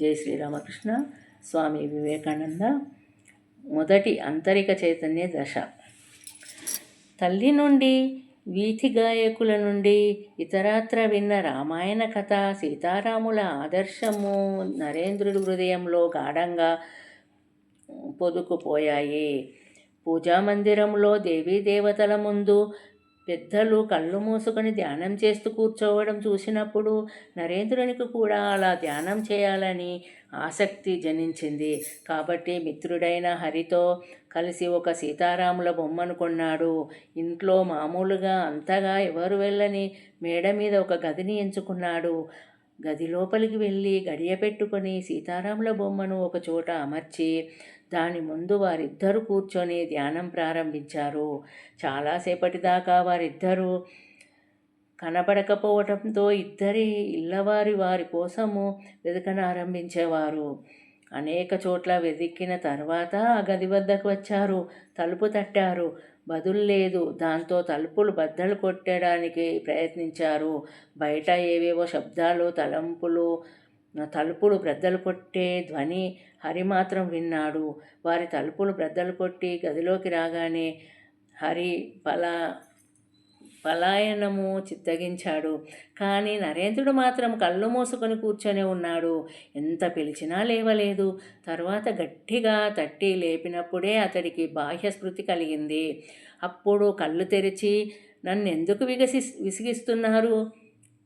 జై శ్రీరామకృష్ణ స్వామి వివేకానంద. మొదటి అంతరిక చైతన్య దశ. తల్లి నుండి వీథి గాయకుల నుండి ఇతరత్ర విన్న రామాయణ కథ సీతారాముల ఆదర్శము నరేంద్రుడి హృదయంలో గాఢంగా పొదుకుపోయాయి. పూజా మందిరంలో దేవీ దేవతల ముందు పెద్దలు కళ్ళు మూసుకొని ధ్యానం చేస్తూ కూర్చోవడం చూసినప్పుడు నరేంద్రునికి కూడా అలా ధ్యానం చేయాలని ఆసక్తి జనించింది. కాబట్టి మిత్రుడైన హరితో కలిసి ఒక సీతారాముల బొమ్మను కొన్నాడు. ఇంట్లో మామూలుగా అంతగా ఎవరు వెళ్ళని మేడ మీద ఒక గదిని ఎంచుకున్నాడు. గది లోపలికి వెళ్ళి గడియ పెట్టుకొని సీతారాముల బొమ్మను ఒకచోట అమర్చి దాని ముందు వారిద్దరూ కూర్చొని ధ్యానం ప్రారంభించారు. చాలాసేపటి దాకా వారిద్దరూ కనబడకపోవడంతో ఇద్దరి ఇళ్ళవారి వారి కోసము వెతకనారంభించేవారు అనేక చోట్ల వెతికిన తర్వాత ఆ గది వద్దకు వచ్చారు. తలుపు తట్టారు. బదులు లేదు. దాంతో తలుపులు బద్దలు కొట్టడానికి ప్రయత్నించారు. బయట ఏవేవో శబ్దాలు తలంపులు తలుపులు బ్రద్దలు కొట్టే ధ్వని హరి మాత్రం విన్నాడు. వారి తలుపులు బ్రద్దలు కొట్టి గదిలోకి రాగానే హరి పలా పలాయనము చిత్తగించాడు. కానీ నరేంద్రుడు మాత్రం కళ్ళు మూసుకొని కూర్చొని ఉన్నాడు. ఎంత పిలిచినా లేవలేదు. తర్వాత గట్టిగా తట్టి లేపినప్పుడే అతడికి బాహ్య స్మృతి కలిగింది. అప్పుడు కళ్ళు తెరిచి నన్ను ఎందుకు విగసి విసిగిస్తున్నారు?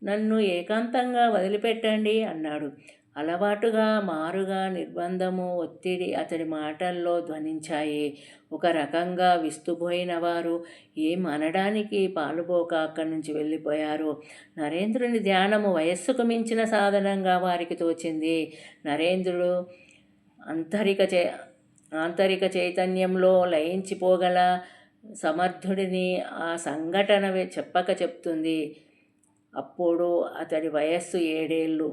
నన్ను ఏకాంతంగా వదిలిపెట్టండి అన్నాడు. అలవాటుగా మారుగా నిర్బంధము ఒత్తిడి అతడి మాటల్లో ధ్వనించాయి. ఒక రకంగా విస్తుపోయిన వారు ఏం అనడానికి పాలుపోక అక్కడి నుంచి వెళ్ళిపోయారు. నరేంద్రుని ధ్యానము వయస్సుకు మించిన సాధనంగా వారికి తోచింది. నరేంద్రుడు అంతరిక చే ఆంతరిక చైతన్యంలో లయించిపోగల సమర్థుడిని ఆ సంఘటన చెప్పక చెప్తుంది. అప్పుడు అతడి వయస్సు ఏడేళ్ళు.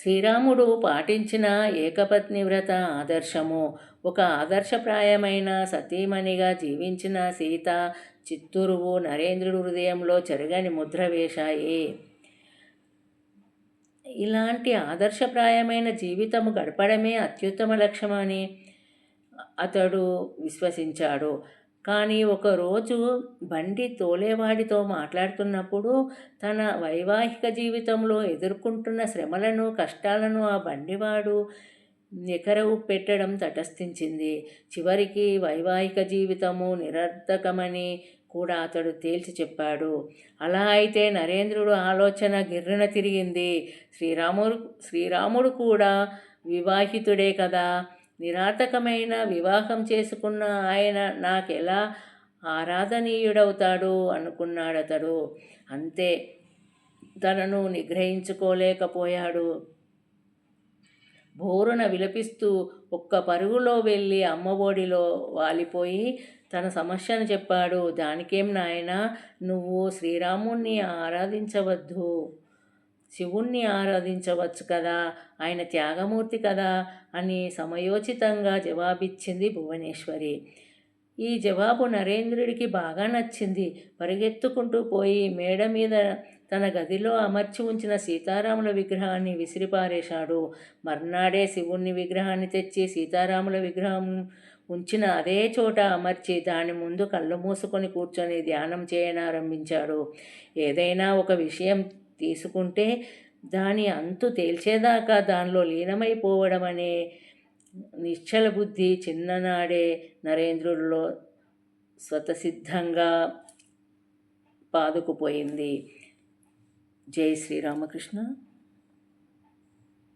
శ్రీరాముడు పాటించిన ఏకపత్ని వ్రత ఆదర్శము. ఒక ఆదర్శప్రాయమైన సతీమణిగా జీవించిన సీత చిత్తూరువు నరేంద్రుడు హృదయంలో చెరగని ముద్ర వేశాయి ఇలాంటి ఆదర్శప్రాయమైన జీవితము గడపడమే అత్యుత్తమ లక్ష్యమని అతడు విశ్వసించాడు. కానీ ఒకరోజు బండి తోలేవాడితో మాట్లాడుతున్నప్పుడు తన వైవాహిక జీవితంలో ఎదుర్కొంటున్న శ్రమలను కష్టాలను ఆ బండివాడు నికరవు పెట్టడం తటస్థించింది. చివరికి వైవాహిక జీవితము నిరర్ధకమని కూడా అతడు తేల్చి చెప్పాడు. అలా అయితే నరేంద్రుడు ఆలోచన గిర్రన తిరిగింది. శ్రీరాముడు శ్రీరాముడు కూడా వివాహితుడే కదా? నిరాతకమైన వివాహం చేసుకున్న ఆయన నాకెలా ఆరాధనీయుడవుతాడు అనుకున్నాడతడు. అంతే తనను నిగ్రహించుకోలేకపోయాడు. బోరున విలపిస్తూ ఒక్క పరుగులో వెళ్ళి అమ్మఒడిలో వాలిపోయి తన సమస్యను చెప్పాడు. దానికేం నాయన నువ్వు శ్రీరాముణ్ణి ఆరాధించవద్దు. శివుణ్ణి ఆరాధించవచ్చు కదా ఆయన త్యాగమూర్తి కదా అని సమయోచితంగా జవాబిచ్చింది భువనేశ్వరి. ఈ జవాబు నరేంద్రుడికి బాగా నచ్చింది. పరిగెత్తుకుంటూ పోయి మేడ మీద తన గదిలో అమర్చి ఉంచిన సీతారాముల విగ్రహాన్ని విసిరిపారేశాడు. మర్నాడే శివుణ్ణి విగ్రహాన్ని తెచ్చి సీతారాముల విగ్రహం ఉంచిన అదే చోట అమర్చి దాని ముందు కళ్ళు మూసుకొని కూర్చొని ధ్యానం చేయనారంభించాడు. ఏదైనా ఒక విషయం తీసుకుంటే దాని అంతు తేల్చేదాకా దానిలో లీనమైపోవడం అనే నిశ్చల బుద్ధి చిన్ననాడే నరేంద్రుడిలో స్వతసిద్ధంగా పాదుకుపోయింది. జై శ్రీరామకృష్ణ